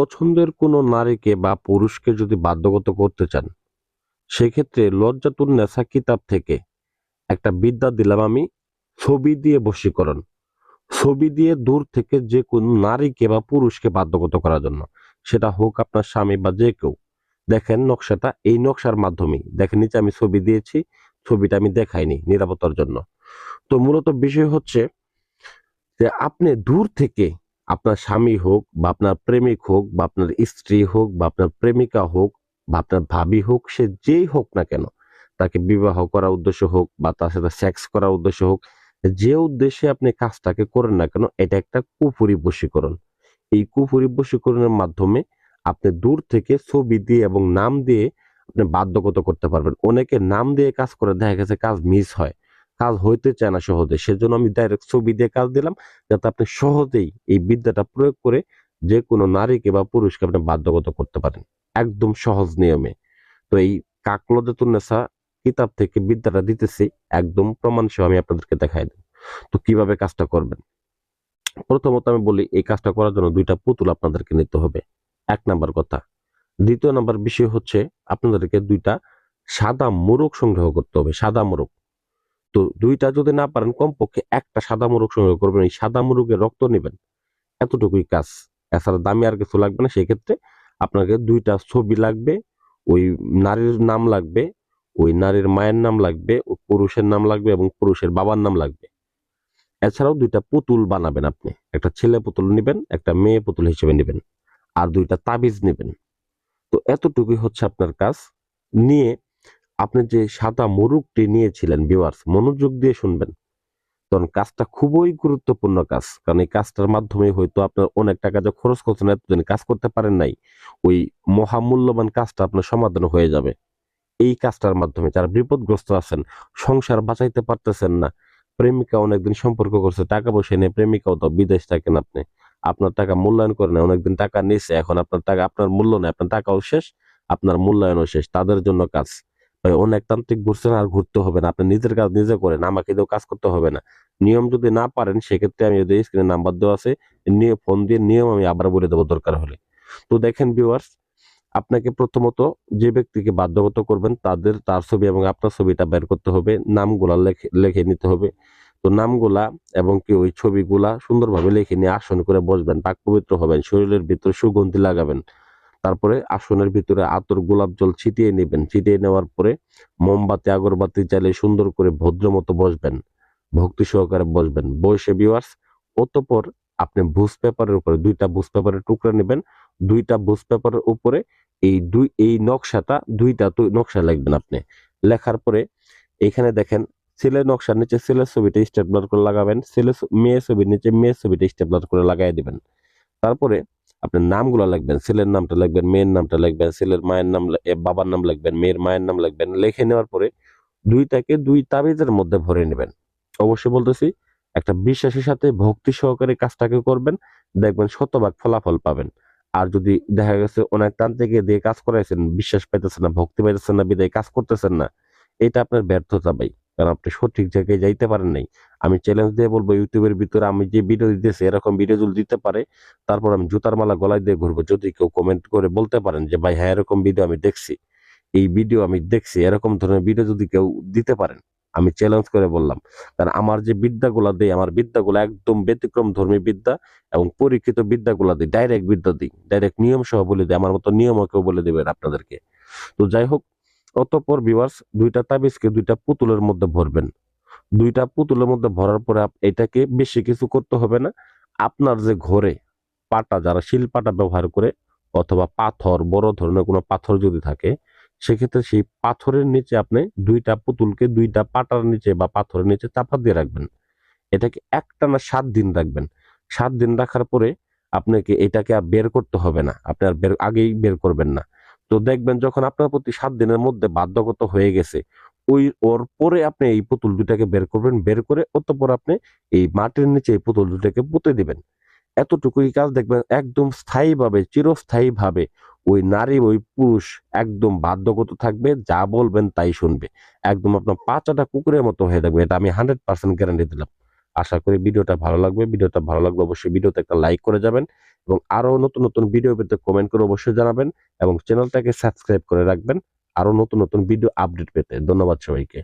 পছন্দের কোনো নারীকে বা পুরুষকে যদি বাধ্যগত করতে চান, সেক্ষেত্রে লজ্জাতুন নেশা কিতাব থেকে একটা বিদ্যা দিলাম আমি, ছবি দিয়ে বশীকরণ। ছবি দিয়ে দূর থেকে যে কোন নারীকে বা পুরুষকে বাধ্যগত করার জন্য। সেটা হোক আপনার স্বামী বা যে কেউ। দেখেন নকশাটা, এই নকশার মাধ্যমেই দেখেন, নিচে আমি ছবি দিয়েছি, ছবিটা আমি দেখাইনি নিরাপত্তার জন্য। তো মূলত বিষয় হচ্ছে যে আপনি দূর থেকে আপনার স্বামী হোক বা আপনার প্রেমিক হোক বা আপনার স্ত্রী হোক বা আপনার প্রেমিকা হোক বা আপনার ভাবি হোক, সে যেই হোক না কেন, তাকে বিবাহ করার উদ্দেশ্য হোক বা তার সাথে সেক্স করার উদ্দেশ্য হোক, যে উদ্দেশ্যে আপনি কাজটাকে করেন না কেন, এটা একটা কুপুরি বশীকরণ। এই কুপুরি বশীকরণের মাধ্যমে আপনি দূর থেকে ছবি দিয়ে এবং নাম দিয়ে আপনি বাধ্যগত করতে পারবেন। অনেকে নাম দিয়ে কাজ করে, দেখা গেছে কাজ মিস হয়। কাজ হইতে চায় না সহজে। সেজন্য আমি ডাইরেক্ট ছবি দিয়ে কাজ দিলাম, যাতে আপনি সহজেই এই বিদ্যাটা প্রয়োগ করে যে কোনো নারীকে বা পুরুষকে আপনি বাধ্যগত করতে পারেন। একদম সহজ নিয়মে। তো এই কাকলদেতুন্নেসা কিতাব থেকে বিদ্যাটা দিতেছি, একদম প্রমাণ সহ আমি আপনাদেরকে দেখাই দেব। তো কীভাবে কাজটা করবেন? প্রথমত আমি বলি, এই কাজটা করার জন্য দুইটা পুতুল আপনাদেরকে নিতে হবে। এক নাম্বার কথা। দ্বিতীয় নাম্বার বিষয় হচ্ছে, আপনাদেরকে দুইটা সাদা মোরগ সংগ্রহ করতে হবে, সাদা মোরগ। তো দুইটা যদি না পারেন কমপক্ষে একটা সাদা মোরগ সংগ্রহ করবেন, এই সাদা মোরগের রক্ত নেবেন। এতটুকুই কাজ। এছাড়া দামি আর কিছু লাগবে না, সেক্ষেত্রে আপনাকে দুইটা ছবি লাগবে, ওই নারীর নাম লাগবে, ওই নারীর মায়ের নাম লাগবে, ও পুরুষের নাম লাগবে এবং পুরুষের বাবার নাম লাগবে। এছাড়াও দুইটা পুতুল বানাবেন আপনি। একটা ছেলে পুতুল নেবেন, একটা মেয়ে পুতুল হিসেবে নেবেন, আর দুইটা তাবিজ নেবেন। তো এতটুকুই হচ্ছে আপনার কাজ। নিয়ে আপনি যে সাদা মোরগটি নিয়েছিলেন ভিউয়ার্স মনোযোগ দিয়ে শুনবেন। কারণ কাজটা খুবই গুরুত্বপূর্ণ কাজ। কারণ এই কাজটার মাধ্যমে হয়তো আপনার অনেক টাকা যে খরচ করছেন, এতদিন কাজ করতে পারেন নাই। ওই মহামূল্যবান কাজটা আপনার সমাধান হয়ে যাবে। এই কাজটার মাধ্যমে যারা বিপদগ্রস্ত আছেন, সংসার বাঁচাইতে পারতেছেন না, প্রেমিকা অনেকদিন সম্পর্ক করছে, টাকা পয়সা নিয়ে প্রেমিকাও তো বিদেশ থাকেন আপনি। আপনার টাকা মূল্যায়ন করে অনেকদিন টাকা নিছে, এখন আপনার টাকা, আপনার মূল্য নেই, আপনার টাকাও শেষ, আপনার মূল্যায়নও শেষ, তাদের জন্য কাজ। ভাই অনেক তান্ত্রিক ঘুরছেন আর ঘুরতে হবে না। আপনি নিজের কাজ নিজে করেন, আমাকে দিয়েও কাজ করতে হবে না। নিয়ম যদি না পারেন, সেক্ষেত্রে আমি যদি স্ক্রিনে নাম্বার দেওয়া আছে নিয়ে ফোন দিয়ে নিয়ম আমি আবার বলে দেবো দরকার হলে। তো দেখেন ভিউয়ার্স আপনাকে প্রথমত যে ব্যক্তিকে বাধ্যগত করবেন, তাদের, তার ছবি এবং আপনার ছবিটা বের করতে হবে, নামগুলা লেখে, লিখে নিতে হবে। তো নামগুলা এবং কি ওই ছবিগুলা সুন্দরভাবে লিখে নিয়ে আসন করে বসবেন, পাক পবিত্র হবেন, শরীরের ভিতরে সুগন্ধি লাগাবেন। তারপরে আসনের ভিতরে আতর গোলাপ জল ছিটিয়ে নেবেন। ছিটিয়ে নেওয়ার পরে মোমবাতি, আগরবাতি জ্বালিয়ে সুন্দর করে ভদ্র মতো বসবেন, ভক্তি সহকারে বসবেন। বয়সে বিওয়ার্স অতপর আপনি বুস পেপারের উপরে দুইটা বুস পেপারের টুকরা নেবেন, দুইটা বুস পেপারের উপরে এই দুই, এই নকশাটা, দুইটা নকশা লিখবেন আপনি। লেখার পরে এখানে দেখেন ছেলের নকশার নিচে ছেলের ছবিটা স্টেপলার করে লাগাবেন ছেলে মেয়ের ছবির নিচে মেয়ের ছবিটা স্টেপলার করে লাগাই দিবেন। তারপরে আপনার নামগুলো লিখবেন, ছেলের নামটা লিখবেন, মেয়ের নামটা লিখবেন, ছেলের মায়ের নাম বাবার নাম লিখবেন, মেয়ের মায়ের নাম লিখবেন, লিখে নেওয়ার পরে দুইটাকে দুই তাবিজের মধ্যে ভরে নেবেন। অবশ্যই বলতেছি, একটা বিশ্বাসের সাথে ভক্তি সহকারে কাজটাকে করবেন, দেখবেন শতভাগ ফলাফল পাবেন। আর যদি দেখা গেছে অনেক তান্ত্রিকে দিয়ে কাজ করাইছেন, বিশ্বাস পাইতেছেন না, ভক্তি পাইতেছেন না, বিদায় কাজ করতেছেন না, এটা আপনার ব্যর্থতা ভাই, কারণ আপনি সঠিক জায়গায় যাইতে পারেন নাই। আমি চ্যালেঞ্জ দিয়ে বলব ইউটিউবের ভিতরে আমি যে ভিডিও দিতেছি, এরকম ভিডিও যদি দিতে পারে, তারপর আমি জুতার মালা গলায় দিয়ে ঘুরবো। যদি কেউ কমেন্ট করে বলতে পারেন যে, ভাই হ্যাঁ এরকম ভিডিও আমি দেখছি, এই ভিডিও আমি দেখছি, এরকম ধরনের ভিডিও যদি কেউ দিতে পারেন, আমি চ্যালেঞ্জ করে বললাম। কারণ আমার যে বিদ্যাগুলা দেই, আমার বিদ্যাগুলো একদম ব্যতিক্রম ধর্মী বিদ্যা এবং পরীক্ষিত বিদ্যাগুলা দিই ডাইরেক্ট বিদ্যা দিই ডাইরেক্ট নিয়ম সহ বলে দিই, আমার মতো নিয়মও কেউ বলে দেবেন আপনাদেরকে। তো যাই হোক, অতঃপর ভিউয়ার্স দুইটা তাবিজকে দুইটা পুতুলের মধ্যে ভরবেন। দুইটা পুতুলের মধ্যে ভরার পরে এটাকে বেশি কিছু করতে হবে না। আপনার যে ঘরে পাটা, যারা শিলপাটা ব্যবহার করে অথবা পাথর, বড় ধরনের কোনো পাথর যদি থাকে, সেক্ষেত্রে সেই পাথরের নিচে আপনি দুইটা পুতুলকে দুইটা পাটার নিচে বা পাথরের নিচে চাপা দিয়ে রাখবেন। এটাকে একটানা সাত দিন রাখবেন। সাত দিন রাখার পরে আপনাকে এটাকে আর বের করতে হবে না। আপনি আর বের আগেই বের করবেন না। তো দেখবেন যখন আপনার প্রতি সাত দিনের মধ্যে বাধ্যগত হয়ে গেছে ওই ওর পরে আপনি এই পুতুল দুটাকে বের করবেন, বের করে অতঃপর আপনি এই মাটির নিচে এই পুতুল দুটাকে পুঁতে দিবেন। এতটুকুই কাজ দেখবেন একদম স্থায়ীভাবে, চিরস্থায়ীভাবে ওই নারী, ওই পুরুষ একদম বাধ্যগত থাকবে, যা বলবেন তাই শুনবে। একদম আপনার পাঁচাটা কুকুরের মতো হয়ে থাকবে, এটা আমি হান্ড্রেড পার্সেন্ট গ্যারান্টি দিলাম। আশা করি ভিডিওটা ভালো লাগবে, ভিডিওটা ভালো লাগলে অবশ্যই ভিডিওতে একটা লাইক করে যাবেন এবং আরও নতুন নতুন ভিডিও পেতে কমেন্ট করে অবশ্যই জানাবেন এবং চ্যানেলটাকে সাবস্ক্রাইব করে রাখবেন। আরও নতুন নতুন ভিডিও আপডেট পেতে। ধন্যবাদ সবাইকে।